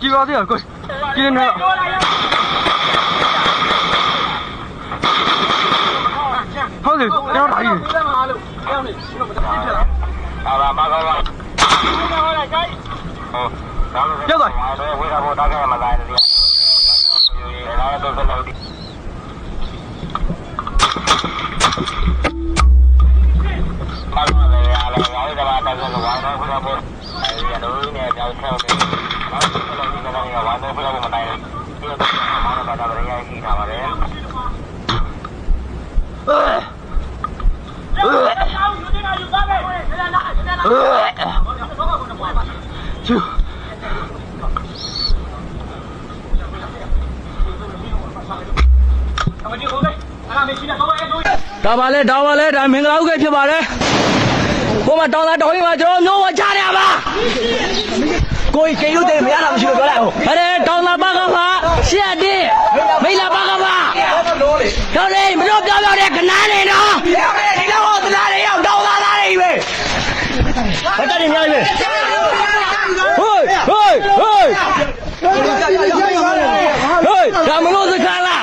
ကြည့်ပါသေးတယ်ကိုကြည့်နေတော့ ဟုတ်တယ်ကျွန်တော်ဒါကြီးဟာလာပါကောင်းပါကျောက်သွားဝေးတာပေါ်တာကမလာတယ်ဒီလာတော့ဆက်လို့ပါမလဲအားလည်းအားလည်းကဘာတက်လို့ကောင်းတော့ဘုရားပေါ်အဲဒီရုံးနေကြောက်ဆောက်နေတော့ဆက်လို့ဒီကနေဝါတော့ဘုရားပေါ်မနိုင်ဘူးဒီကတော့မာနတာကရရရှိတာပါလေ ဒါပါလေဒါပါလေဒါမင်္ဂလာဥက္ကဋ္ဌဖြစ်ပါတယ်ကိုမတောင်းတာတောင်းရင်မှာကျွန်တော်မျိုးဝချရပါကိုကြီးကိန်းလို့တဲ့မရတာမရှိလို့ပြောလိုက်ဟုတ်အဲ့ဒါတောင်းတာပါကပါရှက်တဲ့မိလာပါကပါတော်လေမလို့ပြောပြောတဲ့ခဏနေတော့ဒီတော့ဒီတော့သလားတွေရောက်တောင်းသားသားတွေပဲဘာတည်းများပဲဟိုးဟိုးဟိုးဟိုးဒါမလို့စကားလား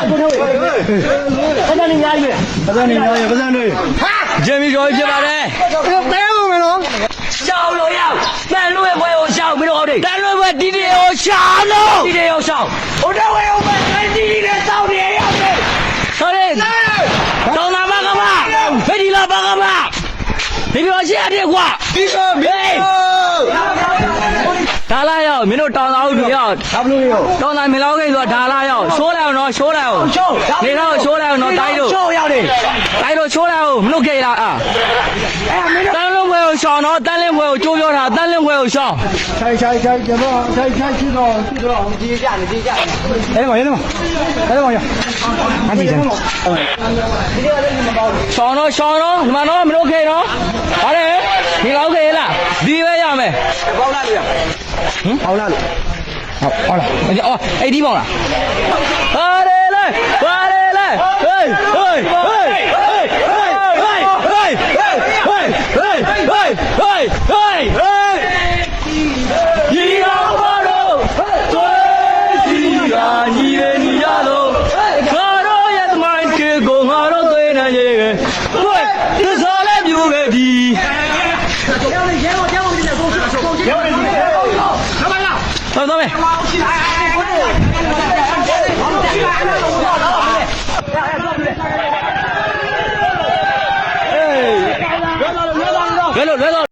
ဘာတည်းများပဲဘာသာနေများရဘာသာနေဂျင်မီကျော်ဖြစ်ပါတယ်တဲဖို့မယ်နော်ရှောင်းလို့ရတန်လွဲ့ဘွဲကိုရှောင်းပြီးတော့ဟုတ်တယ်တန်လွဲ့ဘွဲတီတီကိုရှောင်းလို့တီတီကိုရှောင်းဟိုတော့ဝဲအောင်ပဲတီတီနဲ့စောင့်နေရောက်တယ်ဟုတ်တယ်တောင်းတာပါကပါဖက်ဒီလာပါကပါဒီလိုရှိရတယ်ကွာဒီကမေ ဒါလာရောက်မင်းတို့တောင်းတာဟုတ်ပြီရောက်ဘာလို့ရောတောင်းတာမင်းလောက်ကိဆိုတာဒါလာရောက်ရှိုးလိုက်အောင်နော်ရှိုးလိုက်အောင်ချိုးနေတော့ရှိုးလိုက်အောင်နော်တိုင်းတို့ချိုးရောက်တယ်တိုင်းတို့ရှိုးလိုက်အောင်မလို့ကိလားအာအဲ့မင်းတို့တန်လွဲ့ဘွဲကို ရှောင်တော့တန်းလင်းခွဲကိုကျိုးပြောတာတန်းလင်းခွဲကိုရှောင်ထိုင်ထိုင်ထိုင်ကျမထိုင်ထိုင်ကြည့်တော့ကြည့်တော့ကြည့်ကြနေကြည့်ကြနေရဲမောရဲမောရဲမောရအန်ဒီတယ်ရှောင်တော့ရှောင်တော့ဒီမှာတော့မလို့ခေတော့ဟာလေဒီလောက်ခေလားဒီပဲရမယ်ပေါက်လာလို့ရဟင်ပေါက်လာလို့ဟုတ်ဟုတ်လားအော်အဲ့ဒီပေါက်လားဟာလေလေဟာလေလေဟေးဟေးဟေးဟေးဟေးဟေး 到位。别走，别走，